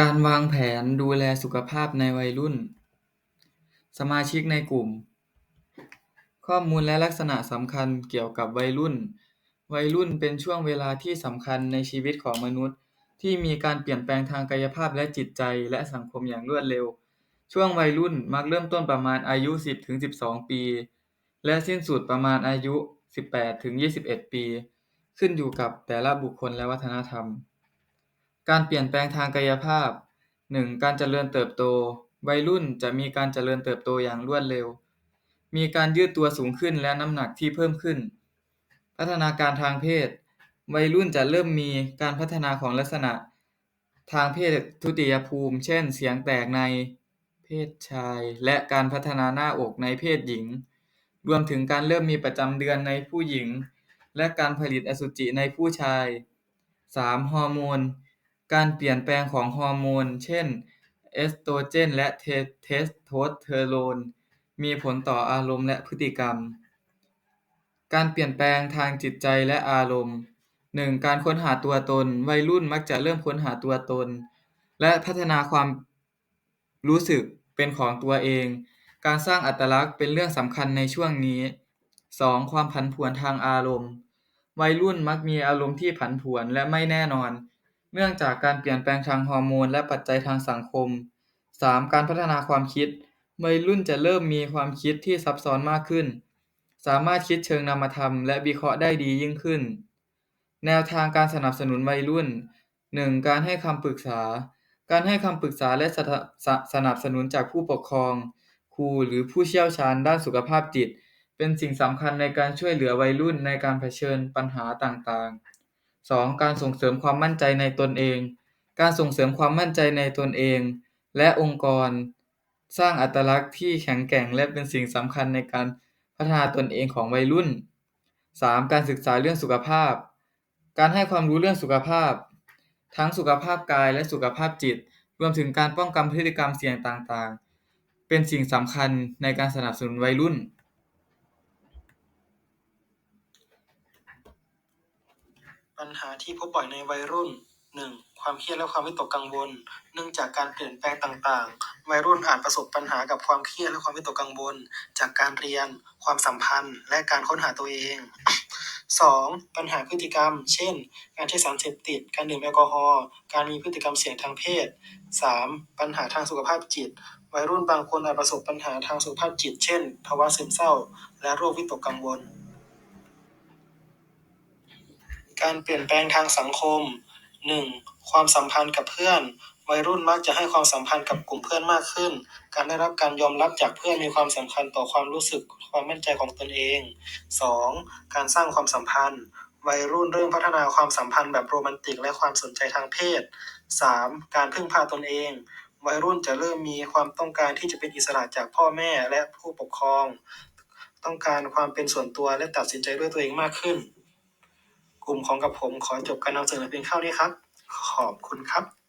การวางแผนดูแลสุขภาพในวัยรุ่น สมาชิกในกลุ่ม ข้อมูลและลักษณะสำคัญเกี่ยวกับวัยรุ่น วัยรุ่นเป็นช่วงเวลาที่สำคัญในชีวิตของมนุษย์ ที่มีการเปลี่ยนแปลงทางกายภาพและจิตใจและสังคมอย่างรวดเร็ว ช่วงวัยรุ่นมักเริ่มต้นประมาณอายุ 10ถึง12 ปี และสิ้นสุดประมาณอายุ 18ถึง21 ปี ขึ้นอยู่กับแต่ละบุคคลและวัฒนธรรม การเปลี่ยนแปลงทางกายภาพ 1. การเจริญเติบโต วัยรุ่นจะมีการเจริญเติบโตอย่างรวดเร็ว มีการยืดตัวสูงขึ้นและน้ำหนักที่เพิ่มขึ้น พัฒนาการทางเพศ วัยรุ่นจะเริ่มมีการพัฒนาของลักษณะ ทางเพศทุติยภูมิ เช่น เสียงแตกในเพศชาย และการพัฒนาหน้าอกในเพศหญิง รวมถึงการเริ่มมีประจำเดือนในผู้หญิง และการผลิตอสุจิในผู้ชาย 3. ฮอร์โมน การเปลี่ยนแปลงของฮอร์โมน เช่น เอสโตรเจน และเทสโทสเตอโรน มีผลต่ออารมณ์และพฤติกรรม การเปลี่ยนแปลงทางจิตใจและอารมณ์ 1. การค้นหาตัวตน วัยรุ่นมักจะเริ่มค้นหาตัวตน และพัฒนาความรู้สึกเป็นของตัวเอง การสร้างอัตลักษณ์เป็นเรื่องสำคัญในช่วงนี้ 2. ความผันผวนทางอารมณ์ วัยรุ่นมักมีอารมณ์ที่ผันผวนและไม่แน่นอน เนื่องจากการเปลี่ยนแปลงทางฮอร์โมนและปัจจัยทางสังคม 3. การพัฒนาความคิด วัยรุ่นจะเริ่มมีความคิดที่ซับซ้อนมากขึ้น สามารถคิดเชิงนามธรรมและวิเคราะห์ได้ดียิ่งขึ้น แนวทางการสนับสนุนวัยรุ่น 1. การให้คำปรึกษา การให้คำปรึกษาและสนับสนุนจากผู้ปกครอง ครูหรือผู้เชี่ยวชาญด้านสุขภาพจิต เป็นสิ่งสำคัญในการช่วยเหลือวัยรุ่นในการเผชิญปัญหาต่างๆ 2. การส่งเสริมความมั่นใจในตนเอง การส่งเสริมความมั่นใจในตนเอง และองค์กร สร้างอัตลักษณ์ที่แข็งแกร่งและเป็นสิ่งสำคัญในการพัฒนาตนเองของวัยรุ่น 3. การศึกษาเรื่องสุขภาพ การให้ความรู้เรื่องสุขภาพ ทั้งสุขภาพกายและสุขภาพจิต รวมถึงการป้องกันพฤติกรรมเสี่ยงต่างๆ เป็นสิ่งสำคัญในการสนับสนุนวัยรุ่น ปัญหาที่พบบ่อยในวัยรุ่น 1. ความเครียดและความวิตกกังวล เนื่องจากการเปลี่ยนแปลงต่างๆ วัยรุ่นอาจประสบปัญหากับความเครียดและความวิตกกังวล จากการเรียน ความสัมพันธ์ และการค้นหาตัวเอง 2. ปัญหาพฤติกรรม เช่น การใช้สารเสพติด การดื่มแอลกอฮอล์ การมีพฤติกรรมเสี่ยงทางเพศ 3. ปัญหาทางสุขภาพจิต วัยรุ่นบางคนอาจประสบปัญหาทางสุขภาพจิต เช่น ภาวะซึมเศร้า และโรควิตกกังวล การเปลี่ยนแปลงทางสังคม 1. ความสัมพันธ์กับเพื่อน วัยรุ่นมักจะให้ความสัมพันธ์กับกลุ่มเพื่อนมากขึ้น การได้รับการยอมรับจากเพื่อนมีความสำคัญต่อความรู้สึกความมั่นใจของตนเอง 2. การสร้างความสัมพันธ์ วัยรุ่นเริ่มพัฒนาความสัมพันธ์แบบโรแมนติกและความสนใจทางเพศ 3. การพึ่งพาตนเอง วัยรุ่นจะเริ่มมีความต้องการที่จะเป็นอิสระจากพ่อแม่และผู้ปกครอง ต้องการความเป็นส่วนตัวและตัดสินใจด้วยตัวเองมากขึ้น กลุ่มของกับผมขอจบการนำเสนอเพียงเท่านี้ครับ ขอบคุณครับ